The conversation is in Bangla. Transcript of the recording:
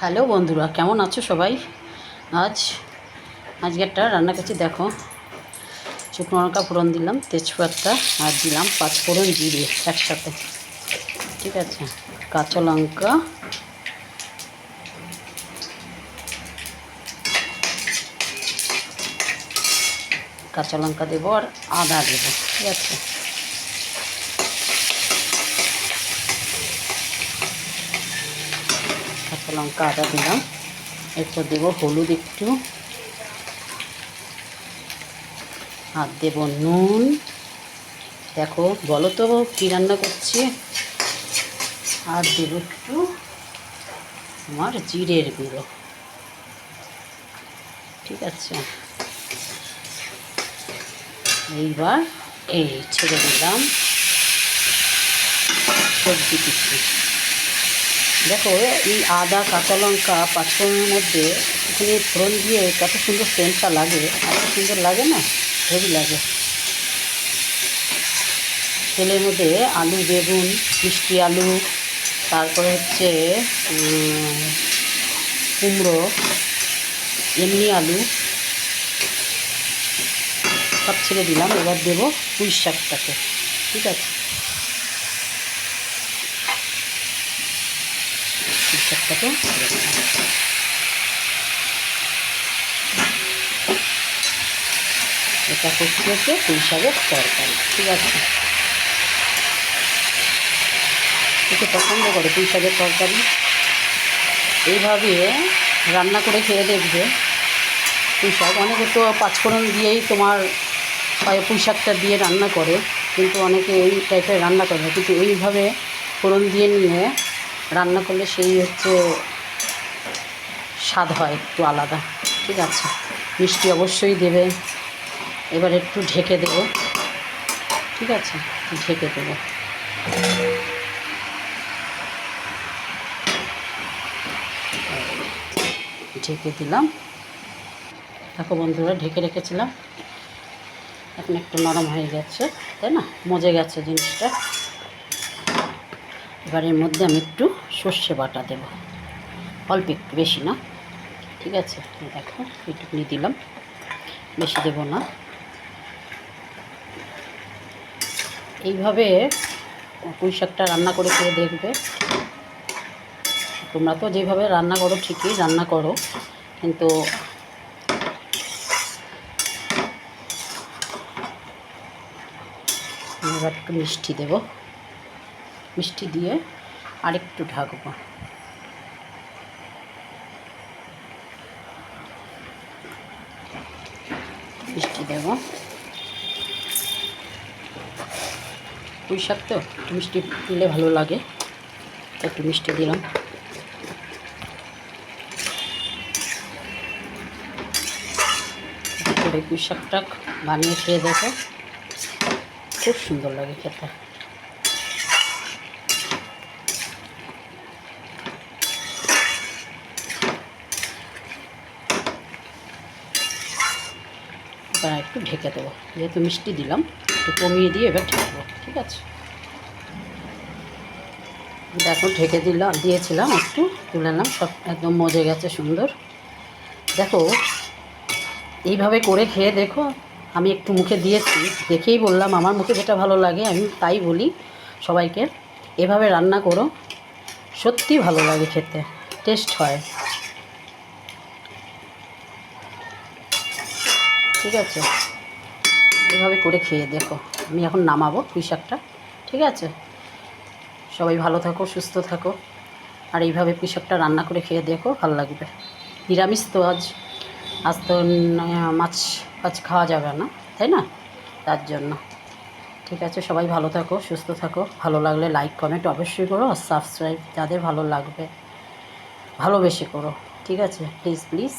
হ্যালো বন্ধুরা, কেমন আছো সবাই? আজ, আজকে একটা রান্না করছি দেখো। শুকনো লঙ্কা ফোড়ন দিলাম, তেজপাতা আর দিলাম পাঁচ ফোড়ন জিরে একসাথে। ঠিক আছে? কাঁচা লঙ্কা। কাঁচা লঙ্কা দেবো আর আদা দেবো, ঠিক আছে? কাঁচা লঙ্কা আদা দিলাম। এরপর দেবো হলুদ একটু। আর দেবো নুন। দেখো, বলো তো কী রান্না করছি? আর দেবো একটু আমার জিরের গুঁড়ো। ঠিক আছে? এইবার এই ছেড়ে দিলাম। সবজি কিছু দেখো, এই আদা, কাঁচা লঙ্কা, পাঁচফোড়নের মধ্যে এখানে ফোড়ন দিয়ে কত সুন্দর সেন্টটা লাগে। এত সুন্দর লাগে না? হেভি লাগে। তেলের মধ্যে আলু, বেগুন, মিষ্টি আলু, তারপরে হচ্ছে কুমড়ো, এমনি আলু, সব ছেড়ে দিলাম। এবার দেবো পুঁই শাকটাকে ঠিক আছে? দিলাম এটা করছি হচ্ছে পুঁই শাকের তরকারি, ঠিক আছে? একটু পছন্দ করে পুঁই শাকের তরকারি। এইভাবে রান্না করে খেয়ে দেখবে। পুঁই শাক অনেকে তো পাঁচফোড়ন দিয়েই তোমার পুঁই শাকটা দিয়ে রান্না করে, কিন্তু অনেকে এই টাইপের রান্না করে কিন্তু এইভাবে ফোড়ন দিয়ে নিয়ে রান্না করলে সেই হচ্ছে স্বাদ হয় একটু আলাদা। ঠিক আছে? মিষ্টি অবশ্যই দেবে। এবার একটু ঢেকে দেবো। ঠিক আছে? ঢেকে দেবো। ঢেকে দিলাম। দেখো বন্ধুরা, ঢেকে রেখেছিলাম। এখন একটু নরম হয়ে গেছে, তাই না? মজে গেছে জিনিসটা। এবার এর মধ্যে আমি একটু সর্ষে বাটা দেব। অল্প একটু, বেশি না। ঠিক আছে দেখো, এইটুকুনি দিলাম। বেশি দেবো না। এইভাবে পুঁই শাকটা রান্না করে খেয়ে দেখবে। তোমরা তো যেভাবে রান্না করো, ঠিকই রান্না করো। কিন্তু এবার একটু মিষ্টি দেব। মিষ্টি দিয়ে আরেকটু ঢাকবো। মিষ্টি দেব। পুঁই শাক তো মিষ্টি দিলে ভালো লাগে। একটু মিষ্টি দিলাম। করে পুঁই শাকটা বানিয়ে খেয়ে দেখো। খুব সুন্দর লাগে খেতে। এবার একটু ঢেকে দেবো। যেহেতু মিষ্টি দিলাম, একটু কমিয়ে দিয়ে এবার ঢাকবো ঠিক আছে? দেখো, ঢেকে দিলাম দিয়েছিলাম একটু, তুলে নিলাম, সব একদম মজে গেছে, সুন্দর। দেখো, এইভাবে করে খেয়ে দেখো, আমি একটু মুখে দিয়েছি, দেখেই বললাম, আমার মুখে যেটা ভালো লাগে, আমি তাই বলি সবাইকে, এভাবে রান্না করো, সত্যি ভালো লাগে খেতে, টেস্ট হয়। ঠিক আছে? এভাবে করে খেয়ে দেখো। আমি এখন নামাবো পুঁই শাকটা ঠিক আছে? সবাই ভালো থাকো, সুস্থ থাকো। আর এইভাবে পুঁই শাকটা রান্না করে খেয়ে দেখো, ভালো লাগবে। নিরামিষ তো আজ। আজ তো মাছ ফাছ খাওয়া যাবে না, তাই না? তার জন্য। ঠিক আছে? সবাই ভালো থাকো, সুস্থ থাকো। ভালো লাগলে লাইক, কমেন্ট অবশ্যই করো আর সাবস্ক্রাইব যাদের ভালো লাগবে, ভালোবেসে করো। ঠিক আছে? Please please.